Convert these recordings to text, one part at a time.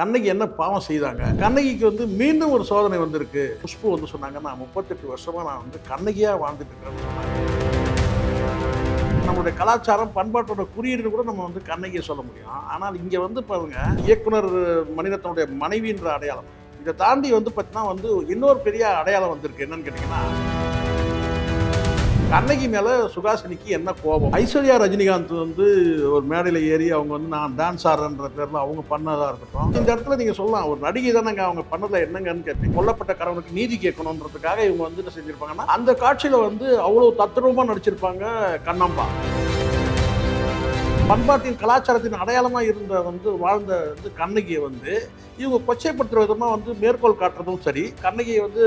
கண்ணகி என்ன பாவம் செய்தாங்க? கண்ணகிக்கு வந்து மீண்டும் ஒரு சோதனை வந்திருக்கு. புஷ்பு வந்து சொன்னாங்க நான் முப்பத்தெட்டு வருஷமா நான் வந்து கண்ணகியா வாழ்ந்துட்டு இருக்கிறேன்னு நம்மளுடைய கலாச்சாரம் பண்பாட்டோட குறியீடு கூட நம்ம வந்து கண்ணகியை சொல்ல முடியும். ஆனால் இங்கே வந்து பாருங்க இயக்குனர் மணிரத்னுடைய மனைவின்ற அடையாளம். இதை தாண்டி வந்து பார்த்தீங்கன்னா வந்து இன்னொரு பெரிய அடையாளம் வந்திருக்கு. என்னன்னு கேட்டிங்கன்னா கண்ணகி மேலே சுகாசினிக்கு என்ன கோபம்? ஐஸ்வர்யா ரஜினிகாந்த் வந்து ஒரு மேடையில் ஏறி அவங்க வந்து நான் டான்ஸ் ஆடுறன்ற பேரில் அவங்க பண்ணதா இருக்கட்டும். இந்த இடத்துல நீங்கள் சொல்லலாம் ஒரு நடிகை தானங்க அவங்க பண்ணதில் என்னங்கன்னு கேட்பீங்க கொல்லப்பட்ட கணவனுக்கு நீதி கேட்கணுன்றதுக்காக இவங்க வந்து என்ன செஞ்சுருப்பாங்கன்னா அந்த காட்சியில் வந்து அவ்வளோ தத்ரூபமாக நடிச்சிருப்பாங்க கண்ணம்பா பண்பாட்டின் கலாச்சாரத்தின் அடையாளமாக இருந்த வந்து வாழ்ந்த வந்து கண்ணகியை வந்து இவங்க கொச்சைப்படுத்துகிற விதமாக வந்து மேற்கோள் காட்டுறதும் சரி கண்ணகியை வந்து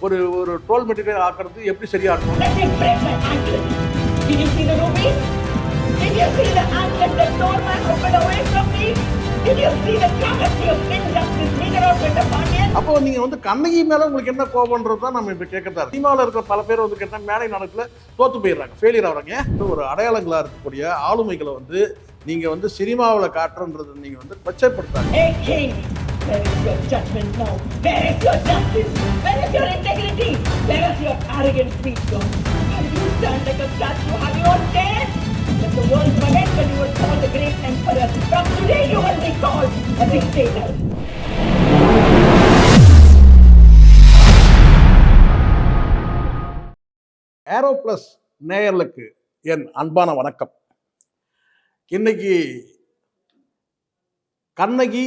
ஒரு ஒரு டோல் மெட்டீரியல் ஆக்குறது எப்படி சரியா இருக்கும் Did you see the movie? Did you see the anklet that tore my husband away from me? அப்போ நீங்க வந்து கண்ணகி மேல உங்களுக்கு என்ன கோபம்ன்றது தான் நம்ம இப்ப கேட்கறதா சினிமாவில் இருக்கிற பல பேர் வந்து கேட்டா மேடை நடக்கல தோத்து போயிடுறாங்க ஃபெயிலியர் ஆகுறாங்க. ஒரு அடையாளங்களா இருக்கக்கூடிய ஆளுமைகளை வந்து நீங்க வந்து சினிமாவில் காட்டுறன்றது நீங்க வந்து கொச்சைப்படுத்தாங்க of the world whenever you were called the great emperor. From today you will be called a dictator. Aero plus நேயர்களுக்கு என் அன்பான வணக்கம் இன்னைக்கு கண்ணகி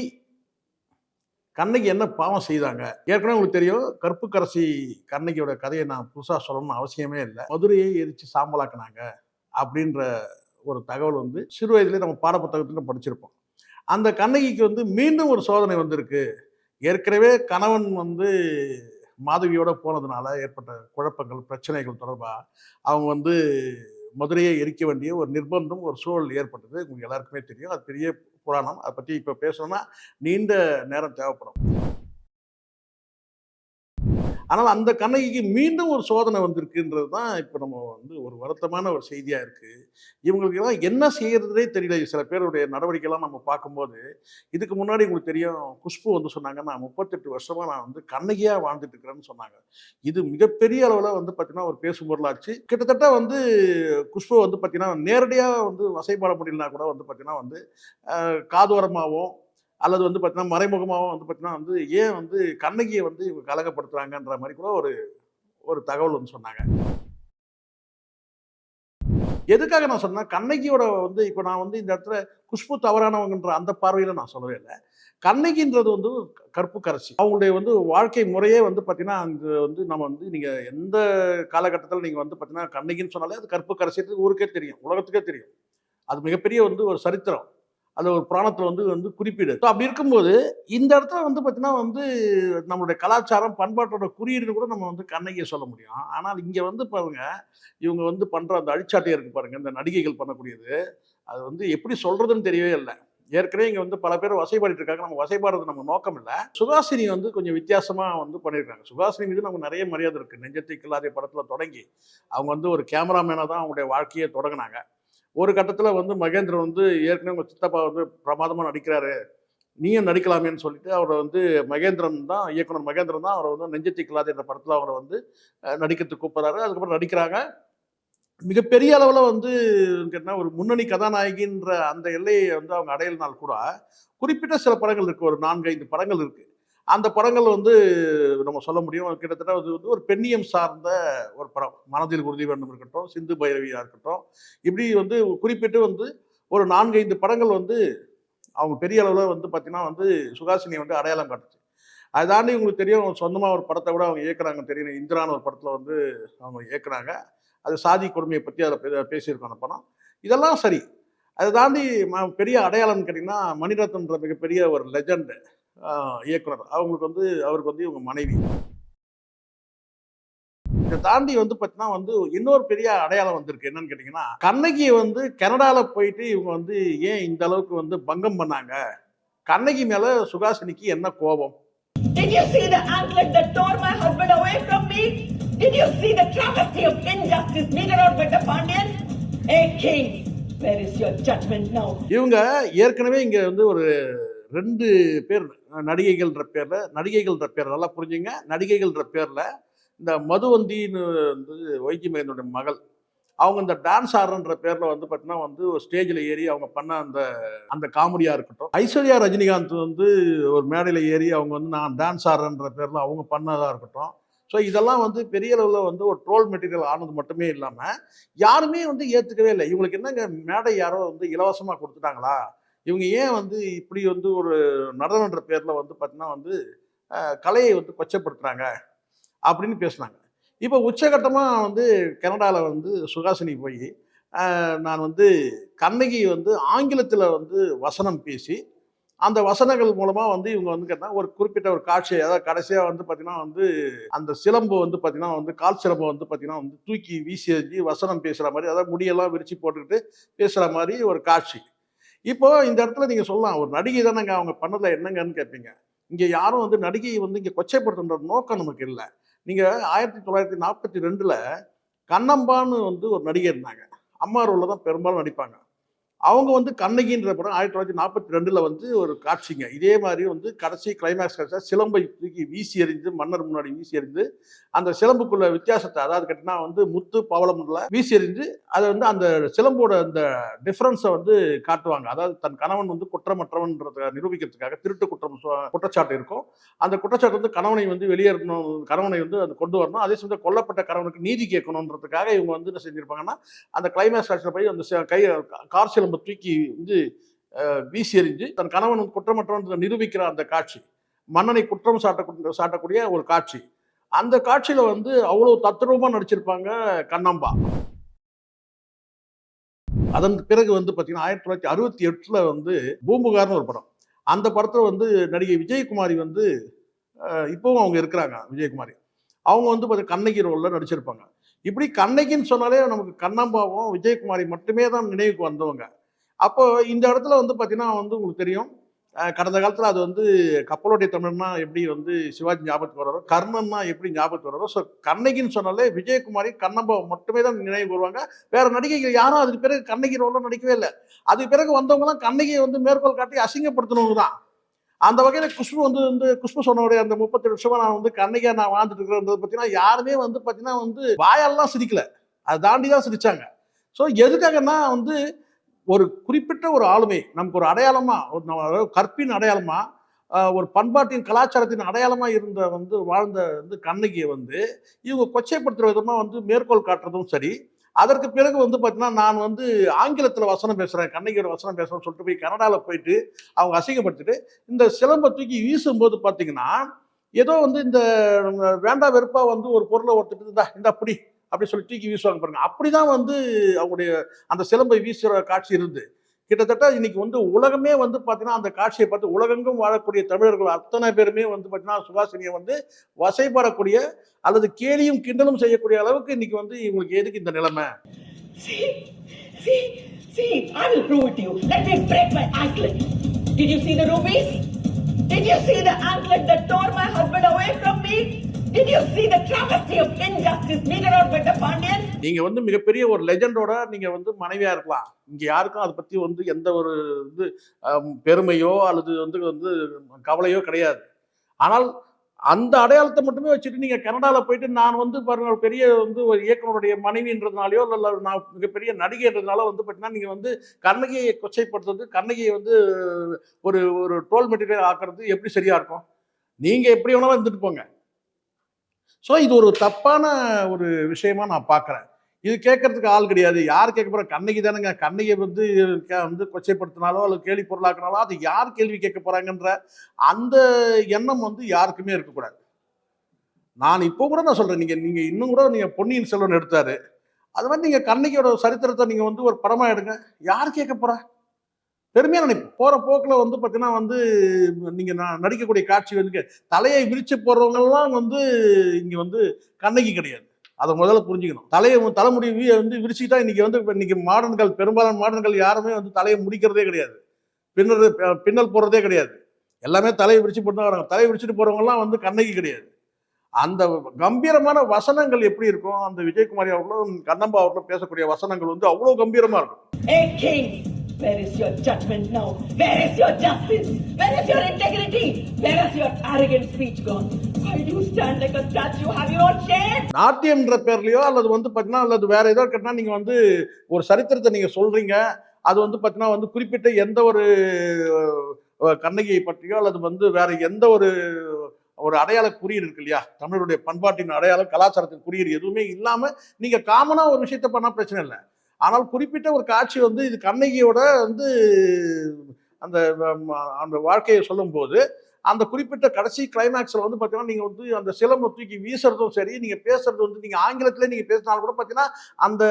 கண்ணகி என்ன பாவம் செய்தாங்க ஏற்கனவே உங்களுக்கு தெரியும் கருப்புக்கரசி கண்ணகியோட கதையை நான் புதுசாக சொல்லணும்னு அவசியமே இல்லை மதுரையை எரித்து சாம்பலாக்குனாங்க அப்படின்ற ஒரு தகவல் வந்து சிறு வயதிலே நம்ம பாடப்புத்தகத்தில் படிச்சிருப்போம். அந்த கண்ணகிக்கு வந்து மீண்டும் ஒரு சோதனை வந்திருக்கு. ஏற்கனவே கணவன் வந்து மாதவியோட போனதுனால ஏற்பட்ட குழப்பங்கள் பிரச்சனைகள் தொடர்பாக அவங்க வந்து மதுரையை எரிக்க வேண்டிய ஒரு நிர்பந்தம் ஒரு சூழல் ஏற்பட்டது. உங்களுக்கு எல்லாருக்குமே தெரியும். அது பெரிய புராணம். அதை பற்றி இப்போ பேசணும்னா நீண்ட நேரம் தேவைப்படும். ஆனால் அந்த கண்ணகிக்கு மீண்டும் ஒரு சோதனை வந்திருக்குன்றது தான் இப்போ நம்ம வந்து ஒரு வருத்தமான ஒரு செய்தியாக இருக்குது இவங்களுக்கு எல்லாம் என்ன செய்கிறதுனே தெரியல. சில பேருடைய நடவடிக்கைலாம் நம்ம பார்க்கும்போது இதுக்கு முன்னாடி உங்களுக்கு தெரியும் குஷ்பு வந்து சொன்னாங்க நான் முப்பத்தெட்டு வருஷமாக நான் வந்து கண்ணகியாக வாழ்ந்துட்டு இருக்கிறேன்னு சொன்னாங்க. இது மிகப்பெரிய அளவில் வந்து பார்த்தீங்கன்னா ஒரு பேசும் பொருளாச்சு. கிட்டத்தட்ட வந்து குஷ்பு வந்து பார்த்தீங்கன்னா நேரடியாக வந்து வசைப்பாட முடியலனா கூட வந்து பார்த்தீங்கன்னா வந்து காதோரமாகவும் அல்லது வந்து பார்த்தீங்கன்னா மறைமுகமாகவும் வந்து பார்த்தீங்கன்னா வந்து ஏன் வந்து கண்ணகியை வந்து இவங்க கலகப்படுத்துகிறாங்கன்ற மாதிரி கூட ஒரு ஒரு தகவல் வந்து சொன்னாங்க. எதுக்காக நான் சொன்னேன் கண்ணகியோட வந்து இப்போ நான் வந்து இந்த இடத்துல குஷ்பு தவறானவங்கன்ற அந்த பார்வையில் நான் சொல்லவே இல்லை. கண்ணகின்றது வந்து கற்பு கரைச்சி அவங்களுடைய வந்து வாழ்க்கை முறையே வந்து பார்த்தீங்கன்னா அங்கே வந்து நம்ம வந்து நீங்கள் எந்த காலகட்டத்தில் நீங்கள் வந்து பார்த்தீங்கன்னா கண்ணகின்னு சொன்னாலே அது கற்பு கரைச்சிட்டு ஊருக்கே தெரியும் உலகத்துக்கே தெரியும். அது மிகப்பெரிய வந்து ஒரு சரித்திரம். அது ஒரு புராணத்தில் வந்து வந்து குறிப்பீடு. ஸோ அப்படி இருக்கும்போது இந்த இடத்துல வந்து பார்த்தீங்கன்னா வந்து நம்மளுடைய கலாச்சாரம் பண்பாட்டோட குறியீடு கூட நம்ம வந்து கண்ணகியை சொல்ல முடியும். ஆனால் இங்கே வந்து பாருங்க இவங்க வந்து பண்ணுற அந்த அழிச்சாட்டையை இருக்கு பாருங்க இந்த நடிகைகள் பண்ணக்கூடியது. அது வந்து எப்படி சொல்றதுன்னு தெரியவே இல்லை. ஏற்கனவே இங்கே வந்து பல பேர் வசைப்பாடிட்டு இருக்காங்க. நம்ம வசைப்பாடுறது நம்ம நோக்கம் இல்லை. சுகாசினி வந்து கொஞ்சம் வித்தியாசமாக வந்து பண்ணியிருக்காங்க. சுகாசினி மீது நமக்கு நிறைய மரியாதை இருக்குது நெஞ்சத்தை கில்லாதே படத்தில் தொடங்கி அவங்க வந்து ஒரு கேமராமேனாக தான் அவங்களுடைய வாழ்க்கையை தொடங்கினாங்க. ஒரு கட்டத்தில் வந்து மகேந்திரன் வந்து ஏற்கனவே உங்கள் சித்தப்பா வந்து பிரமாதமாக நடிக்கிறாரு. நீயும் நடிக்கலாமேன்னு சொல்லிட்டு அவரை வந்து மகேந்திரன் தான் இயக்குனர் மகேந்திரன் தான் அவரை வந்து நெஞ்சத்தி கில்லாதே என்ற படத்தில் அவரை வந்து நடிக்கிறதுக்கு கூப்பிட்றாரு. அதுக்கப்புறம் நடிக்கிறாங்க. மிகப்பெரிய அளவில் வந்து கேட்டால் ஒரு முன்னணி கதாநாயகின்ற அந்த எல்லையை வந்து அவங்க அடையலினால் கூட குறிப்பிட்ட சில படங்கள் இருக்குது ஒரு நான்கு ஐந்து படங்கள் இருக்குது அந்த படங்கள் வந்து நம்ம சொல்ல முடியும். கிட்டத்தட்ட அது வந்து ஒரு பெண்ணியம் சார்ந்த ஒரு படம். மனதில் உறுதி வேண்டும் இருக்கட்டும் சிந்து பைரவியாக இருக்கட்டும். இப்படி வந்து குறிப்பிட்டு வந்து ஒரு நான்கு ஐந்து படங்கள் வந்து அவங்க பெரிய அளவில் வந்து பார்த்தீங்கன்னா வந்து சுகாசினியை வந்து அடையாளம் காட்டுச்சு. அதை தாண்டி உங்களுக்கு தெரியும் சொந்தமாக ஒரு படத்தை கூட அவங்க இயக்குறாங்க. தெரியும் இந்திரான ஒரு படத்தில் வந்து அவங்க இயக்குறாங்க. அது சாதி கொடுமையை பற்றி அதில் பேசியிருக்கோம் அந்த படம். இதெல்லாம் சரி. அதை தாண்டி ம- பெரிய அடையாளம்னு கேட்டிங்கன்னா மணிரத்னன்ற மிகப்பெரிய ஒரு லெஜண்டு இயக்குனர் அவங்களுக்கு வந்து அவருக்கு வந்து இவங்க மனைவி இதை தாண்டி வந்து பார்த்தீங்கன்னா வந்து இன்னொரு பெரிய அடையாளம் வந்திருக்கு என்னன்னு கேட்டிங்கன்னா கண்ணகியை வந்து கனடாவில் போயிட்டு இவங்க வந்து ஏன் இந்த அளவுக்கு வந்து பங்கம் பண்ணாங்க கண்ணகி மேலே சுகாசினிக்கு என்ன கோபம் Did you see the anklet that tore my husband away from me? Did you see the travesty of injustice meted out with the Pandian? Hey king, where is your judgment now? இவங்க ஏற்கனவே இங்கே வந்து ஒரு ரெண்டு பேர் நடிகைகள்ன்ற பேரில் நடிகைகள்ன்ற பேர் நல்லா புரிஞ்சுங்க. நடிகைகள்ன்ற பேரில் இந்த மதுவந்தின்னு வந்து வைத்தியமேனுடைய மகள் அவங்க இந்த டான்ஸ் ஆடுறன்ற பேரில் வந்து பார்த்தீங்கன்னா வந்து ஒரு ஸ்டேஜில் ஏறி அவங்க பண்ண அந்த அந்த காமெடியாக இருக்கட்டும். ஐஸ்வர்யா ரஜினிகாந்த் வந்து ஒரு மேடையில் ஏறி அவங்க வந்து நான் டான்ஸ் ஆடுறன்ற பேரில் அவங்க பண்ணதாக இருக்கட்டும். ஸோ இதெல்லாம் வந்து பெரிய அளவில் வந்து ஒரு ட்ரோல் மெட்டீரியல் ஆனது மட்டுமே இல்லாமல் யாருமே வந்து ஏற்றுக்கவே இல்லை. இவங்களுக்கு என்னங்க மேடை யாரோ வந்து இலவசமாக கொடுத்துட்டாங்களா? இவங்க ஏன் வந்து இப்படி வந்து ஒரு நடனன்ற பேரில் வந்து பார்த்தீங்கன்னா வந்து கலையை வந்து கொச்சப்படுத்துகிறாங்க அப்படின்னு பேசுனாங்க. இப்போ உச்சகட்டமாக வந்து கனடாவில் வந்து சுகாசினி போய் நான் வந்து கண்ணகி வந்து ஆங்கிலத்தில் வந்து வசனம் பேசி அந்த வசனங்கள் மூலமாக வந்து இவங்க வந்து கேட்டால் ஒரு குறிப்பிட்ட ஒரு காட்சி அதாவது கடைசியாக வந்து பார்த்தீங்கன்னா வந்து அந்த சிலம்பு வந்து பார்த்தீங்கன்னா வந்து கால் சிலம்பு வந்து பார்த்தீங்கன்னா வந்து தூக்கி வீசி எறிஞ்சு வசனம் பேசுகிற மாதிரி அதாவது முடியெல்லாம் விரிச்சு போட்டுக்கிட்டு பேசுகிற மாதிரி ஒரு காட்சி. இப்போ இந்த இடத்துல நீங்கள் சொல்லலாம் ஒரு நடிகை தானேங்க அவங்க பண்ணதில் என்னங்கன்னு கேட்பீங்க இங்கே யாரும் வந்து நடிகையை வந்து இங்கே கொச்சைப்படுத்துன்ற நோக்கம் நமக்கு இல்லை. நீங்கள் ஆயிரத்தி தொள்ளாயிரத்தி நாற்பத்தி ரெண்டில் கண்ணம்பான்னு வந்து ஒரு நடிகை இருந்தாங்க. அம்மா ரோலில் தான் பெரும்பாலும் நடிப்பாங்க. அவங்க வந்து கண்ணகின்ற படம் ஆயிரத்தி தொள்ளாயிரத்தி நாற்பத்தி ரெண்டில் வந்து ஒரு காட்சிங்க. இதே மாதிரி வந்து கடைசி கிளைமேக்ஸ் கடைசியாக சிலம்பை தூக்கி வீசி எறிந்து மன்னர் முன்னாடி வீசி எறிந்து அந்த சிலம்புக்குள்ள வித்தியாசத்தை அதாவது கேட்டினா வந்து முத்து பவளம்ல வீசி எறிந்து அதை வந்து அந்த சிலம்போட அந்த டிஃப்ரென்ஸை வந்து காட்டுவாங்க. அதாவது தன் கணவன் வந்து குற்றமற்றவன்றதை நிரூபிக்கிறதுக்காக திருட்டு குற்றம் குற்றச்சாட்டு இருக்கும். அந்த குற்றச்சாட்டு வந்து கணவனை வந்து வெளியேறணும் கணவனை வந்து அது கொண்டு வரணும். அதே சமயத்தில் கொல்லப்பட்ட கணவனுக்கு நீதி கேட்கணுன்றதுக்காக இவங்க வந்து என்ன செஞ்சிருப்பாங்கன்னா அந்த கிளைமேக்ஸ் காட்சியில் போய் அந்த கை கார் நம்ம தூக்கி வந்து வீசி எறிஞ்சு தன் கணவன் வந்து குற்றமற்றவன்றதை நிரூபிக்கிற அந்த காட்சி. மன்னனை குற்றம் சாட்ட சாட்டக்கூடிய ஒரு காட்சி. அந்த காட்சியில் வந்து அவ்வளோ தத்ரூபமாக நடிச்சிருப்பாங்க கண்ணம்பா அதன் பிறகு வந்து பார்த்தீங்கன்னா ஆயிரத்தி தொள்ளாயிரத்தி அறுபத்தி எட்டில் வந்து பூம்புகார்னு ஒரு படம். அந்த படத்தில் வந்து நடிகை விஜயகுமாரி வந்து இப்போவும் அவங்க இருக்கிறாங்க விஜயகுமாரி. அவங்க வந்து பார்த்தீங்கன்னா கண்ணகி ரோலில் நடிச்சிருப்பாங்க. இப்படி கண்ணகின்னு சொன்னாலே நமக்கு கண்ணம்பாவும் விஜயகுமாரி மட்டுமே தான் நினைவுக்கு வந்தவங்க. அப்போ இந்த இடத்துல வந்து பார்த்தீங்கன்னா வந்து உங்களுக்கு தெரியும். கடந்த காலத்தில் அது வந்து கப்பலோடைய தமிழ்னா எப்படி வந்து சிவாஜி ஞாபகத்துக்கு வர்றதோ கர்ணன்னா எப்படி ஞாபகத்துக்கு வர்றதோ ஸோ கண்ணகின்னு சொன்னாலே விஜயகுமாரி கண்ணம்பா மட்டுமே தான் நினைவு வருவாங்க. வேற நடிகைகள் யாரும் அதுக்கு பிறகு கண்ணகி ரோலும் நடிக்கவே இல்லை. அதுக்கு பிறகு வந்தவங்கலாம் கண்ணகியை வந்து மேற்கோள் காட்டி அசிங்கப்படுத்தினவங்க தான். அந்த வகையில் குஷ்பு வந்து வந்து குஷ்பு சொன்னோடைய அந்த முப்பத்தி வருஷமா நான் வந்து கண்ணகியா நான் வாழ்ந்துட்டு இருக்கிறேன் பார்த்தீங்கன்னா யாருமே வந்து பார்த்தீங்கன்னா வந்து வாயெல்லாம் சிரிக்கல. அதை தாண்டி தான் சிரிச்சாங்க. ஸோ எதுக்காகன்னா வந்து ஒரு குறிப்பிட்ட ஒரு ஆளுமை நமக்கு ஒரு அடையாளமா ஒரு கற்பின் அடையாளமா ஒரு பண்பாட்டின் கலாச்சாரத்தின் அடையாளமா இருந்த வந்து வாழ்ந்த வந்து கண்ணகியை வந்து இவங்க கொச்சைப்படுத்துகிற விதமா வந்து மேற்கோள் காட்டுறதும் சரி அதற்கு பிறகு வந்து பார்த்தீங்கன்னா நான் வந்து ஆங்கிலத்தில் வசனம் பேசுகிறேன் கண்ணகியோட வசனம் பேசுகிறேன்னு சொல்லிட்டு போய் கனடாவில் போயிட்டு அவங்க அசிங்கப்படுத்திட்டு இந்த சிலம்பை தூக்கி வீசும்போது பார்த்தீங்கன்னா ஏதோ வந்து இந்த வேண்டா வெறுப்பாக வந்து ஒரு பொருளை ஒருத்தர் இந்தா இந்த அப்படி அப்படி சொல்லி தூக்கி வீசுவாங்க பாருங்க. அப்படிதான் வந்து அவங்களுடைய அந்த சிலம்பை வீசுகிற காட்சி இருந்து கிட்டத்தட்ட இன்னைக்கு வந்து உலகமே வந்து பார்த்தீங்கன்னா அந்த காட்சியை பார்த்து உலகெங்கும் வாழக்கூடிய தமிழர்கள் அத்தனை பேருமே வந்து பார்த்தீங்கன்னா சுபாஷினியை வந்து வசைபாடக்கூடிய அல்லது கேலியும் கிண்டலும் செய்யக்கூடிய அளவுக்கு இன்னைக்கு வந்து இவங்களுக்கு எதுக்கு இந்த நிலைமை see, I will prove it to you. Let me break my anklet. Did you see the rubies? Did you see the anklet that tore my husband away from me? Did you see the travesty of injustice meted out by the Pandian? நீங்க வந்து மிகப்பெரிய ஒரு லெஜண்டோட நீங்க வந்து மனைவியா இருக்கலாம். இங்க யாருக்கும் அதை பத்தி வந்து எந்த ஒரு இது பெருமையோ அல்லது வந்து வந்து கவலையோ கிடையாது. ஆனால் அந்த அடையாளத்தை மட்டுமே வச்சுட்டு நீங்க கனடால போயிட்டு நான் வந்து பாருங்க ஒரு பெரிய வந்து ஒரு இயக்குனருடைய மனைவின்றதுனாலயோ இல்லை நான் மிகப்பெரிய நடிகைன்றதுனால வந்து பார்த்தீங்கன்னா நீங்க வந்து கண்ணகியை கொச்சைப்படுத்துறது கண்ணகியை வந்து ஒரு ஒரு ட்ரோல் மெட்டீரியல் ஆக்குறது எப்படி சரியா இருக்கும்? நீங்க எப்படி வேணாலும் இருந்துட்டு போங்க. ஸோ இது ஒரு தப்பான ஒரு விஷயமா நான் பார்க்குறேன். இது கேட்கறதுக்கு ஆள் கிடையாது. யார் கேட்க போறா? கண்ணகி தானேங்க. கண்ணகியை வந்து கே- வந்து கொச்சைப்படுத்தினாலோ அல்லது கேலி பொருளாக்குனாலோ அது யார் கேள்வி கேட்க போறாங்கன்ற அந்த எண்ணம் வந்து யாருக்குமே இருக்கக்கூடாது. நான் இப்போ கூட நான் சொல்றேன். நீங்க நீங்க இன்னும் கூட நீங்க பொன்னியின் செல்வன் எடுத்தாரு. அது மாதிரி நீங்க கண்ணகியோட சரித்திரத்தை நீங்க வந்து ஒரு படமா எடுங்க. யார் கேட்க போறா? பெருமையாக நினைப்போம் போகிற போக்கில் வந்து பார்த்தீங்கன்னா வந்து நீங்கள் நான் நடிக்கக்கூடிய காட்சி வந்து தலையை விரிச்சு போடுறவங்கெல்லாம் வந்து இங்கே வந்து கண்ணகி கிடையாது. அதை முதல்ல புரிஞ்சுக்கணும். தலையை தலைமுடி வந்து விரிச்சுக்கிட்டா இன்னைக்கு வந்து இன்றைக்கி இன்னைக்கு மாடர்ன்கள் பெரும்பாலான மாடர்ன்கள் யாருமே வந்து தலையை முடிக்கிறதே கிடையாது. பின்னர் பின்னல் போடுறதே கிடையாது. எல்லாமே தலையை விரிச்சு போட்டு தான் வராங்க. தலையை விரிச்சுட்டு போகிறவங்கலாம் வந்து கண்ணகி கிடையாது. அந்த கம்பீரமான வசனங்கள் எப்படி இருக்கும்? அந்த விஜயகுமாரி அவர்களும் கண்ணம்பா அவர்களும் பேசக்கூடிய வசனங்கள் வந்து அவ்வளோ கம்பீரமாக இருக்கும். Where is your judgment now? Where is your justice? Where is your integrity? Where has your arrogant speech gone? Why do you stand like a statue? Have shame? நாட்டியம்ன்ற பேர்லயோ அல்லது வந்து பார்த்தீங்கன்னா அல்லது வேற ஏதோ கேட்டால் நீங்க வந்து ஒரு சரித்திரத்தை நீங்க சொல்றீங்க அது வந்து பார்த்தீங்கன்னா வந்து குறிப்பிட்ட எந்த ஒரு கண்ணகியை பற்றியோ அல்லது வந்து வேற எந்த ஒரு ஒரு அடையாள குறியீடு இருக்கு இல்லையா தமிழருடைய பண்பாட்டின் அடையாளம் கலாச்சாரத்தின் குறியீடு எதுவுமே இல்லாம நீங்க காமனா ஒரு விஷயத்த பண்ணா பிரச்சனை இல்லை ஆனால் குறிப்பிட்ட ஒரு காட்சி வந்து இது கண்ணகியோட வந்து அந்த அந்த வாழ்க்கையை சொல்லும்போது அந்த குறிப்பிட்ட கடைசி கிளைமேக்ஸில் வந்து பார்த்தீங்கன்னா நீங்கள் வந்து அந்த சிலம்பை தூக்கி வீசுறதும் சரி நீங்கள் பேசுறது வந்து நீங்கள் ஆங்கிலத்திலே நீங்கள் பேசினாலும் கூட பார்த்தீங்கன்னா அந்த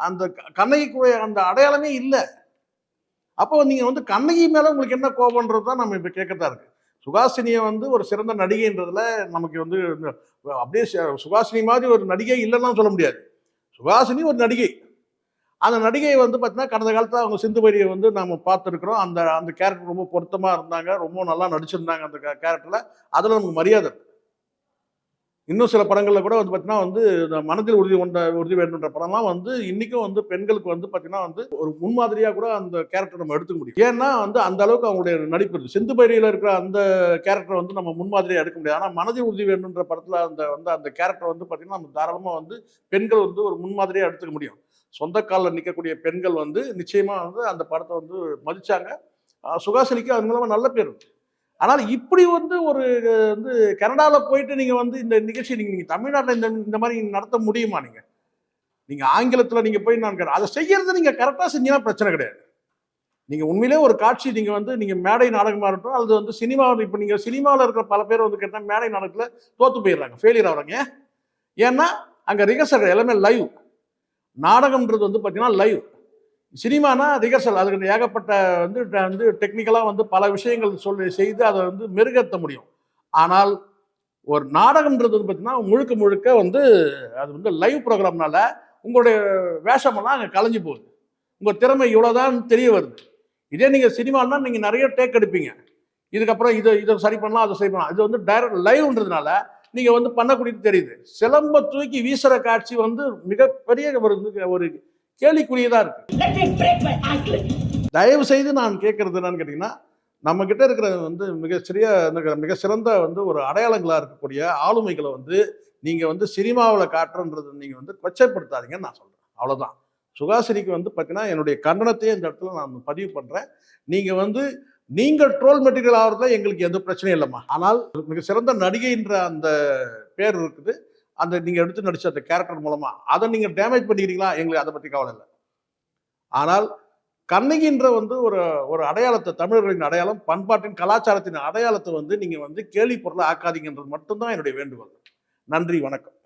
அந்த க- கண்ணகிக்குரிய அந்த அடையாளமே இல்லை. அப்போ நீங்கள் வந்து கண்ணகி மேலே உங்களுக்கு என்ன கோபம்ன்றது தான் நம்ம இப்போ கேட்கறதா இருக்கு. சுகாசினியை வந்து ஒரு சிறந்த நடிகைன்றதுல நமக்கு வந்து அப்படியே சுகாசினி மாதிரி ஒரு நடிகை இல்லைன்னா சொல்ல முடியாது. சுகாசினி ஒரு நடிகை. அந்த நடிகை வந்து பார்த்தீங்கன்னா கடந்த காலத்தில் அவங்க சிந்துபரியை வந்து நம்ம பார்த்துருக்குறோம். அந்த அந்த கேரக்டர் ரொம்ப பொருத்தமாக இருந்தாங்க. ரொம்ப நல்லா நடிச்சிருந்தாங்க அந்த கேரக்டரில் அதில் நமக்கு மரியாதை இன்னும் சில படங்களில் கூட வந்து பார்த்தீங்கன்னா வந்து இந்த மனதில் உறுதி கொண்ட உறுதி வேண்டுன்ற படம்லாம் வந்து இன்றைக்கும் வந்து பெண்களுக்கு வந்து பார்த்தீங்கன்னா வந்து ஒரு முன்மாதிரியாக கூட அந்த கேரக்டர் நம்ம எடுத்துக்க முடியும். ஏன்னா வந்து அந்த அளவுக்கு அவங்களுடைய நடிப்பு இருக்குது சிந்து பைரியில் இருக்கிற அந்த கேரக்டர் வந்து நம்ம முன்மாதிரியாக எடுக்க முடியாது. ஆனால் மனதில் உறுதி வேண்டுன்ற படத்தில் அந்த வந்து அந்த கேரக்டர் வந்து பார்த்தீங்கன்னா நம்ம தாராளமாக வந்து பெண்கள் வந்து ஒரு முன்மாதிரியாக எடுத்துக்க முடியும். சொந்த காலில் நிற்கக்கூடிய பெண்கள் வந்து நிச்சயமாக வந்து அந்த படத்தை வந்து மதித்தாங்க சுகாசினிக்கு அது மூலமாக நல்ல பேர் ஆனால் இப்படி வந்து ஒரு வந்து கனடாவில் போயிட்டு நீங்கள் வந்து இந்த நிகழ்ச்சி நீங்கள் நீங்கள் தமிழ்நாட்டில் இந்த இந்த மாதிரி நடத்த முடியுமா நீங்கள் நீங்கள் ஆங்கிலத்தில் நீங்கள் போய் நான் கேட்டேன். அதை செய்யறது நீங்கள் கரெக்டாக செஞ்சீங்கன்னா பிரச்சனை கிடையாது. நீங்கள் உண்மையிலே ஒரு காட்சி நீங்கள் வந்து நீங்கள் மேடை நாடகமாக இருக்கட்டும் அல்லது வந்து சினிமாவில் இப்போ நீங்கள் சினிமாவில் இருக்கிற பல பேர் வந்து கேட்டால் மேடை நாடகத்தில் தோற்று போயிடுறாங்க. ஃபெயிலியர் ஆகிறாங்க. ஏன்னா அங்கே ரிகர்சல் எல்லாமே லைவ் நாடகம்ன்றது வந்து பார்த்தீங்கன்னா லைவ் சினிமானா ரிகர்சல் அதுக்கு ஏகப்பட்ட வந்து ட- வந்து டெக்னிக்கலாக வந்து பல விஷயங்கள் சொல்லி செய்து அதை வந்து மெருகேற்ற முடியும். ஆனால் ஒரு நாடகம்ன்றது வந்து பார்த்தீங்கன்னா முழுக்க முழுக்க வந்து அது வந்து லைவ் ப்ரோக்ராம்னால உங்களுடைய வேஷமெல்லாம் அங்கே கலைஞ்சு போகுது. உங்கள் திறமை இவ்வளோதான் தெரிய வருது. இதே நீங்கள் சினிமானா நீங்கள் நிறைய டேக் எடுப்பீங்க. இதுக்கப்புறம் இதை இதை சரி பண்ணலாம் அதை சரி பண்ணலாம். இது வந்து டைரக்ட் லைவ்ன்றதுனால நீங்கள் வந்து பண்ணக்கூடியது தெரியுது. சிலம்ப தூக்கி வீசுகிற காட்சி வந்து மிகப்பெரிய ஒரு ஒரு கேலிக்குரியதாக இருக்கு. Let me break my anklet. தயவு செய்து நான் கேட்கறது என்னன்னு கேட்டிங்கன்னா நம்ம கிட்ட இருக்கிற வந்து மிக சிறிய மிக சிறந்த வந்து ஒரு அடையாளங்களா இருக்கக்கூடிய ஆளுமைகளை வந்து நீங்க வந்து சினிமாவில் காட்டுறன்றது நீங்க வந்து கொச்சைப்படுத்தாதீங்கன்னு நான் சொல்றேன். அவ்வளவுதான். சுகாசினிக்கு வந்து பார்த்தீங்கன்னா என்னுடைய கண்டனத்தையே இந்த இடத்துல நான் பதிவு பண்றேன். நீங்க வந்து நீங்கள் ட்ரோல் மெட்டீரியல் ஆகிறதுல எங்களுக்கு எந்த பிரச்சனையும் இல்லைம்மா. ஆனால் மிக சிறந்த நடிகைன்ற அந்த பேர் இருக்குது. அந்த நீங்க எடுத்து நடிச்ச அந்த கேரக்டர் மூலமா அதை நீங்க டேமேஜ் பண்ணிக்கிறீங்களா? எங்களுக்கு அதை பத்தி கவலை இல்லை. ஆனால் கண்ணகின்ற வந்து ஒரு ஒரு அடையாளத்தை தமிழர்களின் அடையாளம் பண்பாட்டின் கலாச்சாரத்தின் அடையாளத்தை வந்து நீங்க வந்து கேலி பொருளை ஆக்காதீங்கன்றது மட்டும்தான் என்னுடைய வேண்டுகோள். நன்றி வணக்கம்.